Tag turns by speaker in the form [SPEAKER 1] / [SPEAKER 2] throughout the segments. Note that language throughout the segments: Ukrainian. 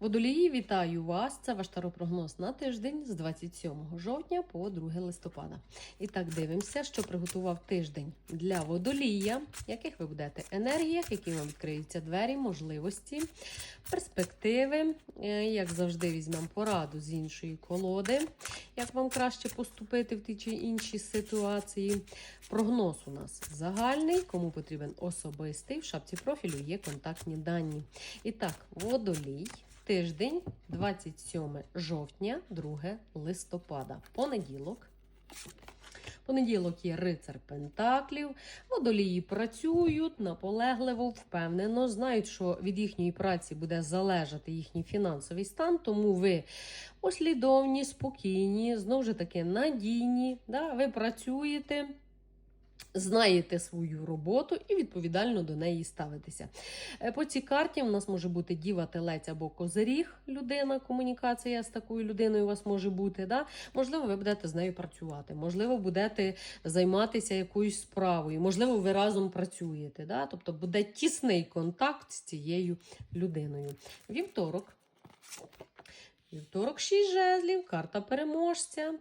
[SPEAKER 1] Водолії, вітаю вас! Це ваш таропрогноз на тиждень з 27 жовтня по 2 листопада. І так дивимося, що приготував тиждень для водолія, яких ви будете енергіях, які вам відкриються двері, можливості, перспективи. Е, Як завжди, візьмемо пораду з іншої колоди, як вам краще поступити в тій чи іншій ситуації. Прогноз у нас загальний, кому потрібен особистий. В шапці профілю є контактні дані. І так, водолій. Тиждень 27 жовтня, 2 листопада. Понеділок. Понеділок є рицар Пентаклів. Водолії працюють наполегливо, впевнено, знають, що від їхньої праці буде залежати їхній фінансовий стан, тому ви послідовні, спокійні, знову ж таки надійні. Да? Ви працюєте. Знаєте свою роботу і відповідально до неї ставитеся. Е, По цій карті у нас може бути діва, телець або козиріг, людина, комунікація з такою людиною у вас може бути. Да? Можливо, ви будете з нею працювати, можливо, будете займатися якоюсь справою, можливо, ви разом працюєте. Да? Тобто буде тісний контакт з цією людиною. Вівторок. Вівторок, 6 жезлів, карта переможця.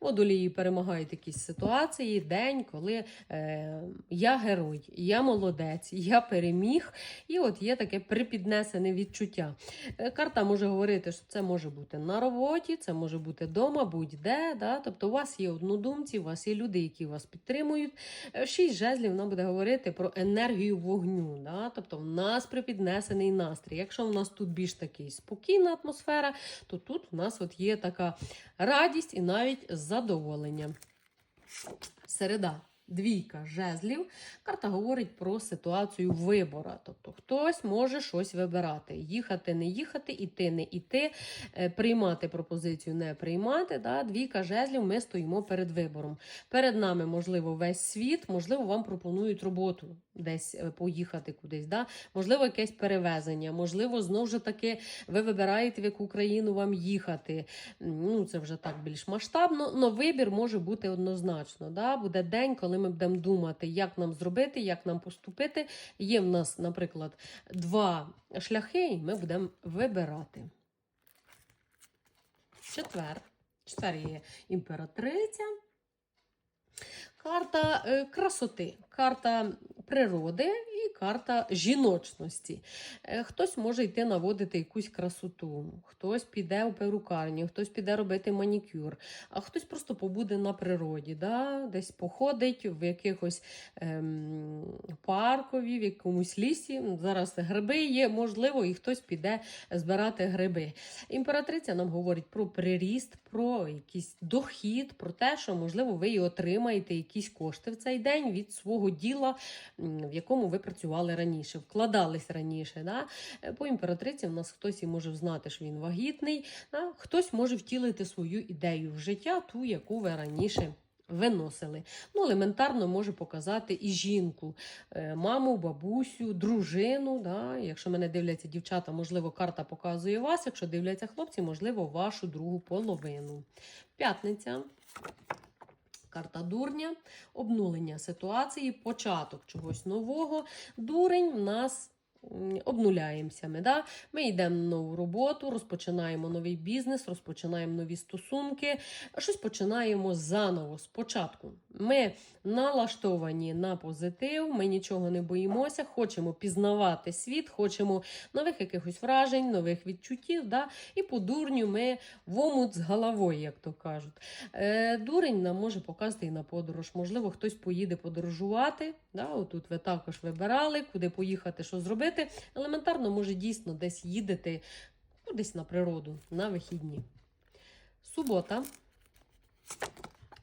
[SPEAKER 1] Водолії перемагають якісь ситуації, день, коли е, я герой, я молодець, я переміг. І от є таке припіднесене відчуття. Е, карта може говорити, що це може бути на роботі, це може бути вдома, будь-де. Да? Тобто у вас є однодумці, у вас є люди, які вас підтримують. Е, Шість жезлів вона буде говорити про енергію вогню. Да? Тобто в нас припіднесений настрій. Якщо в нас тут більш такий спокійна атмосфера, то тут у нас от є така радість і навіть задоволення. Середа. Двійка жезлів. Карта говорить про ситуацію вибора. Тобто хтось може щось вибирати. Їхати, не їхати, іти, не іти, е, приймати пропозицію, не приймати. Да? Двійка жезлів, ми стоїмо перед вибором. Перед нами, можливо, весь світ, можливо, вам пропонують роботу десь е, поїхати кудись. Да? Можливо, якесь перевезення, можливо, знову ж таки, ви вибираєте, в яку країну вам їхати. Ну, Це вже так більш масштабно, але вибір може бути однозначно. Да? Буде день, коли ми будемо думати, як нам зробити, як нам поступити. Є в нас, наприклад, два шляхи, і ми будемо вибирати. Четвер. Четвер є імператриця. Карта е, красоти, карта природи і карта жіночності. Е, Хтось може йти наводити якусь красоту, хтось піде у перукарню, хтось піде робити манікюр, а хтось просто побуде на природі, да? десь походить в якихось ем, паркові, в якомусь лісі. Зараз гриби є, можливо, і хтось піде збирати гриби. Імператриця нам говорить про приріст, про якийсь дохід, про те, що, можливо, ви і отримаєте якісь кошти в цей день від свого діла, в якому ви працювали раніше, вкладались раніше. Да? Е, По імператриці в нас хтось і може знати, що він вагітний, да? хтось може втілити свою ідею в життя, ту, яку ви раніше. Виносили. Ну, елементарно може показати і жінку, е, маму, бабусю, дружину. Да? Якщо мене дивляться дівчата, можливо, карта показує вас. Якщо дивляться хлопці, можливо, вашу другу половину. П'ятниця. Карта дурня, обнулення ситуації, початок чогось нового. Дурень в нас обнуляємося. Ми, да? ми йдемо на нову роботу, розпочинаємо новий бізнес, розпочинаємо нові стосунки, щось починаємо заново, спочатку. Ми налаштовані на позитив, ми нічого не боїмося, хочемо пізнавати світ, хочемо нових якихось вражень, нових відчуттів. Да? І по дурню ми в омут з головою, як то кажуть. Е, дурень нам може показати і на подорож. Можливо, хтось поїде подорожувати. Да? Отут ви також вибирали, куди поїхати, що зробити. Елементарно, може, дійсно десь їдете ну, десь на природу, на вихідні. Субота.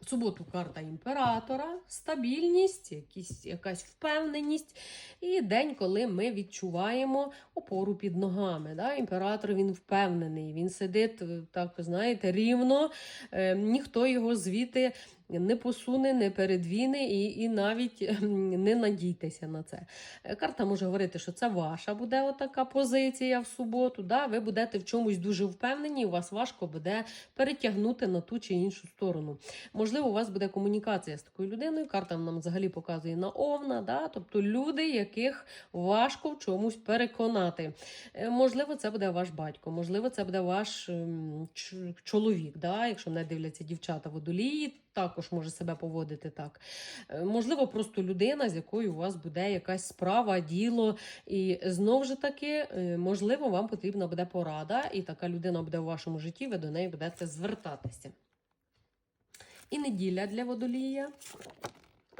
[SPEAKER 1] Суботу карта імператора, стабільність, якісь, якась впевненість. І день, коли ми відчуваємо опору під ногами. Да? Імператор він впевнений, він сидить, так знаєте, рівно, е, ніхто його звідти не посуне, не передвіне і, і навіть ем, не надійтеся на це. Е, Карта може говорити, що це ваша буде отака позиція в суботу. Да? Ви будете в чомусь дуже впевнені, у вас важко буде перетягнути на ту чи іншу сторону. Можливо, у вас буде комунікація з такою людиною. Карта нам взагалі показує на овна, да? тобто люди, яких важко в чомусь переконати. Е, Можливо, це буде ваш батько, можливо, це буде ваш ем, чоловік, да? якщо не дивляться дівчата водолії, також може себе поводити так. Е, Можливо, просто людина, з якою у вас буде якась справа, діло. І знову ж таки, е, можливо, вам потрібна буде порада, і така людина буде в вашому житті, ви до неї будете звертатися. І неділя для водолія.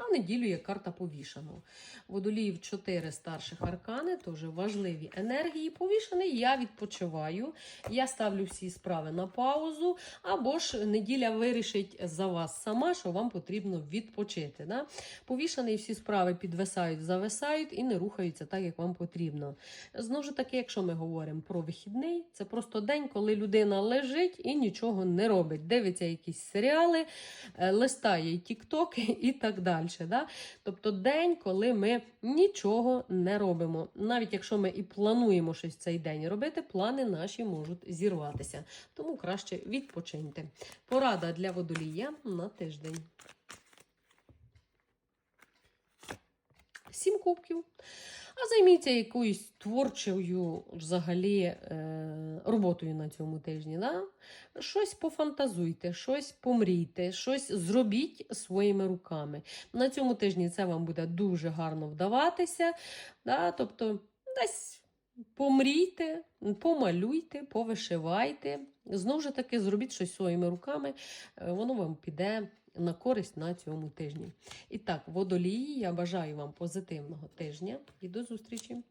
[SPEAKER 1] А неділю є карта повішаного. Водоліїв 4 старших аркани, теж важливі енергії. Повішаний, я відпочиваю, я ставлю всі справи на паузу, або ж неділя вирішить за вас сама, що вам потрібно відпочити. Да? Повішаний всі справи підвисають, зависають і не рухаються так, як вам потрібно. Знову ж таки, якщо ми говоримо про вихідний, це просто день, коли людина лежить і нічого не робить. Дивиться якісь серіали, е, листає тіктоки і так далі. Да? Тобто день, коли ми нічого не робимо. Навіть якщо ми і плануємо щось цей день робити, плани наші можуть зірватися. Тому краще відпочиньте. Порада для водолія на тиждень. Сім кубків. А займіться якоюсь творчою взагалі е, роботою на цьому тижні. Да? Щось пофантазуйте, щось помрійте, щось зробіть своїми руками. На цьому тижні це вам буде дуже гарно вдаватися. Да? Тобто десь помрійте, помалюйте, повишивайте. Знову ж таки, зробіть щось своїми руками, е, воно вам піде на користь на цьому тижні. І так, водолії, я бажаю вам позитивного тижня і до зустрічі!